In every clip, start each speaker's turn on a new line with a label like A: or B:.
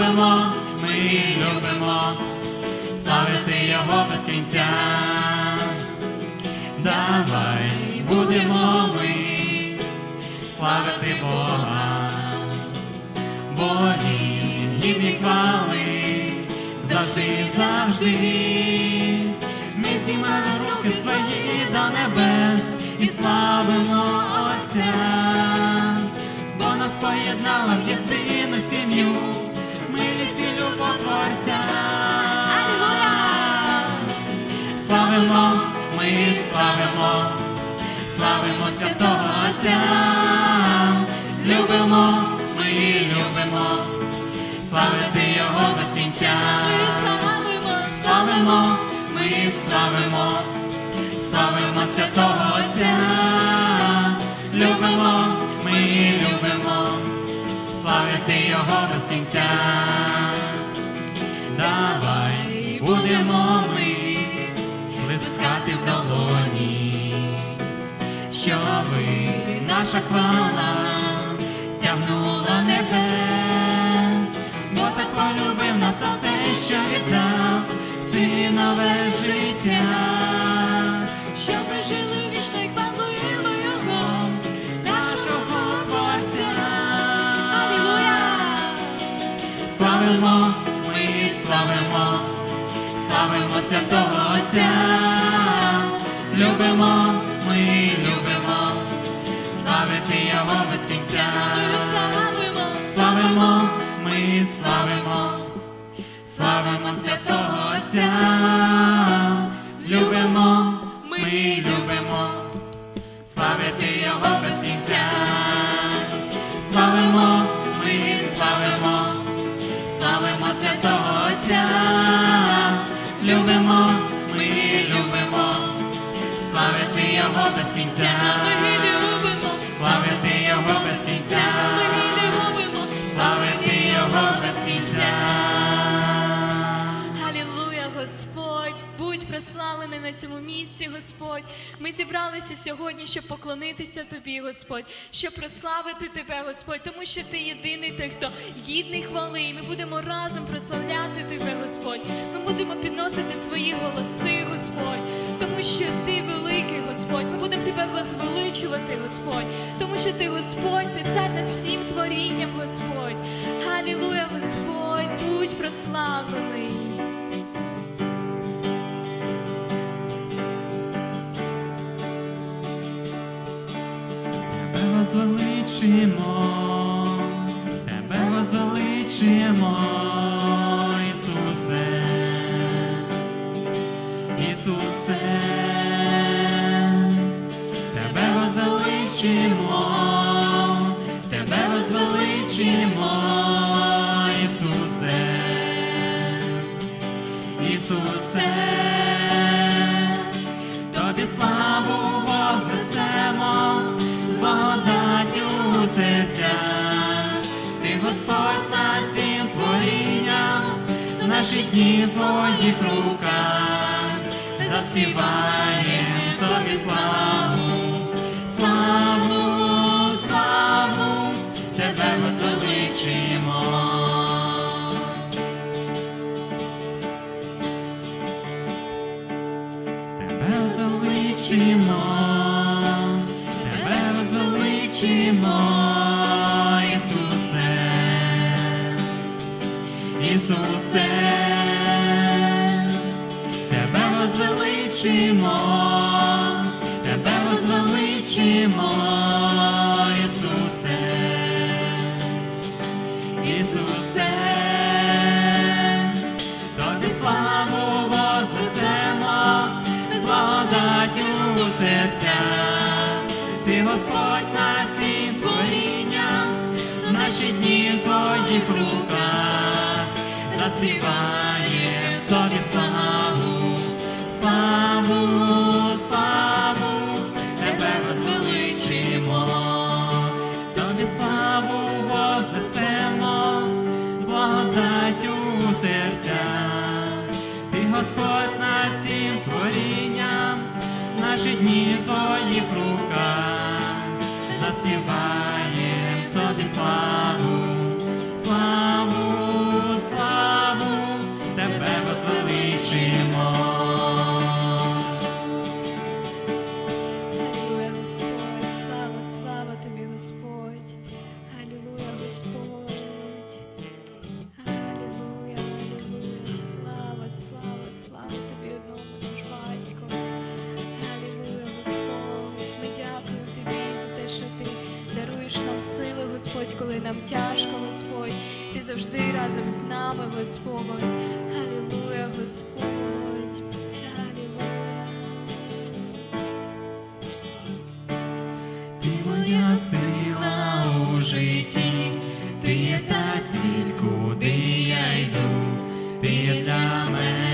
A: любимо, ми любимо, славити Його без кінця. Давай будемо ми славити Бога, бо Він гідний хвали, завжди, завжди. Ми зіймемо руки свої до небес і славимо Отця, бо нас поєднала в єдину Отця, любимо, ми любимо, славити Його без кінця. Славимо, ми славимо, славимо святого Отця, любимо, ми любимо, славити Його без кінця. Хвала стягнула небес, бо так полюбив нас Отець, що віддав синове життя, щоб жили вічною хвалою Його, нашого Творця. Славимо, ми славимо, славимо святого Отця, любимо, Отця, любимо, ми любимо, славити Його без кінця. Славимо, ми славимо, славимо святого Отця, любимо, ми любимо, славити Його без кінця.
B: Цьому місці, Господь. Ми зібралися сьогодні, щоб поклонитися Тобі, Господь, щоб прославити Тебе, Господь, тому що Ти єдиний той, хто гідний хвали. І ми будемо разом прославляти Тебе, Господь. Ми будемо підносити свої голоси, Господь, тому що Ти великий, Господь. Ми будемо Тебе возвеличувати, Господь, тому що Ти Господь, Ти цар над всім творінням, Господь. Алілуя, Господь, будь прославлений.
A: Тебе возвеличуємо, тебе возвеличуємо, твоїх руках, заспіваєм в Ти є та ціль, куди я йду, ти є мене.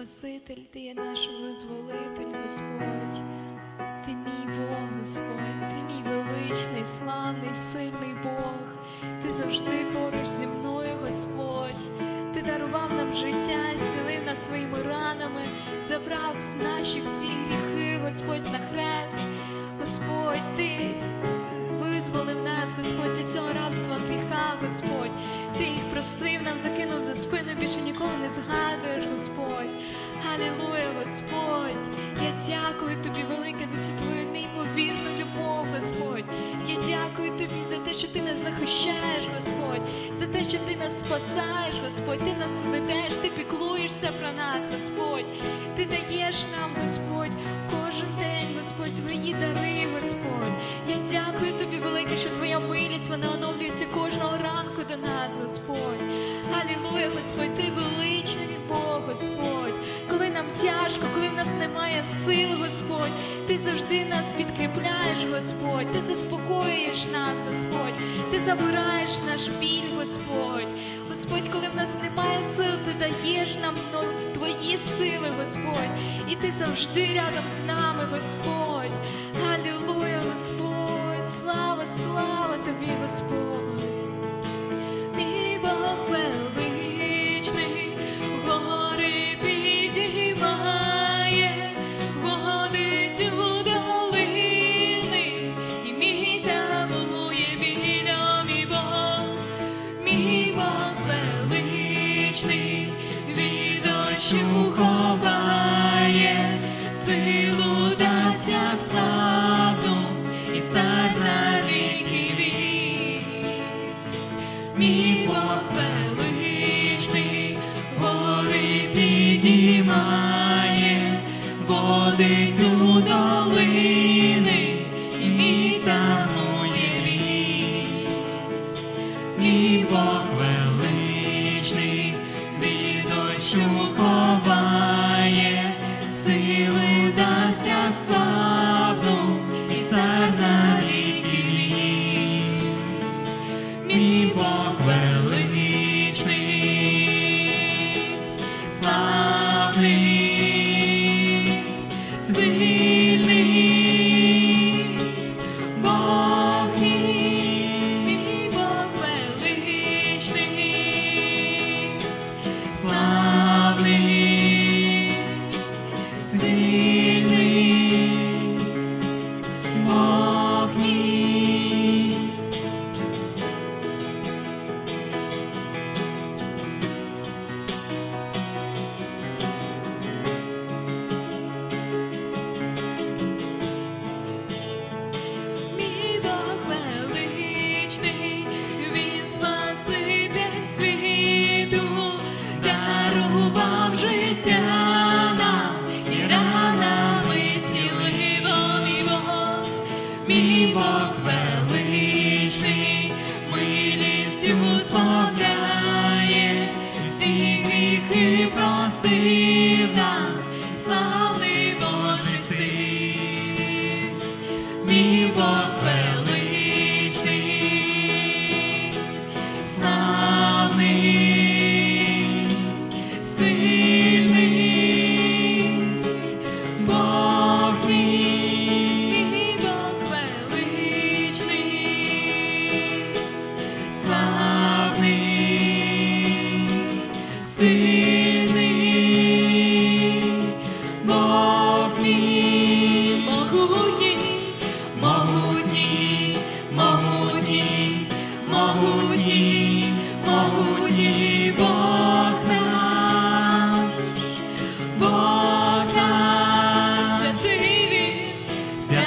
B: Спаситель, Ти є наш визволитель, Господь, Ти мій Бог, Господь, Ти мій величний, славний, сильний Бог, Ти завжди поруч зі мною, Господь, Ти дарував нам життя, зцілив нас своїми ранами, забрав наші всі гріхи, Господь на хрест, Господь Ти. Господь. Ти даєш нам, Господь, кожен день, Господь, твої дари, Господь. Я дякую тобі, велике, що твоя милість вона оновлюється кожного ранку до нас, Господь. Алілуя, Господь, ти величний. Бог, Господь, коли нам тяжко, коли в нас немає сил,
A: Господь, Ти завжди нас підкріпляєш, Господь, Ти заспокоюєш нас, Господь, Ти забираєш наш біль, Господь. Господь, коли в нас немає сил, Ти даєш нам в Твої сили, Господь, і Ти завжди рядом з нами, Господь. Алілуя, Господь, слава, слава Тобі, Господь.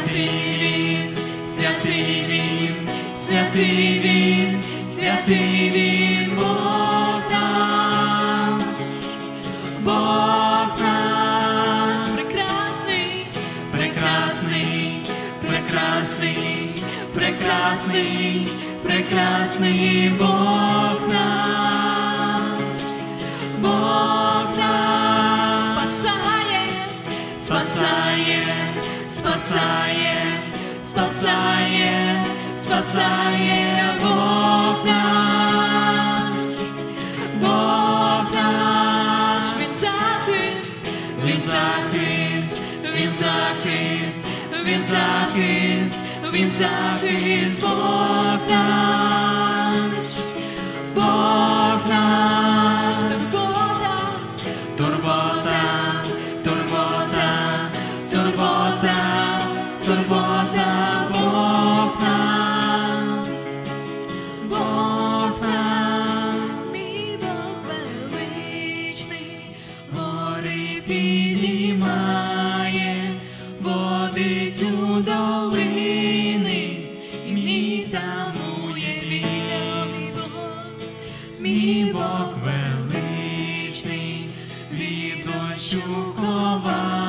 A: Святий він, святий він, святий він, святий він, Бог прекрасний, прекрасний, прекрасний, прекрасний, прекрасний Бог захист, він захист, він захист, Бог наш, o combate.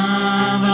A: I'm.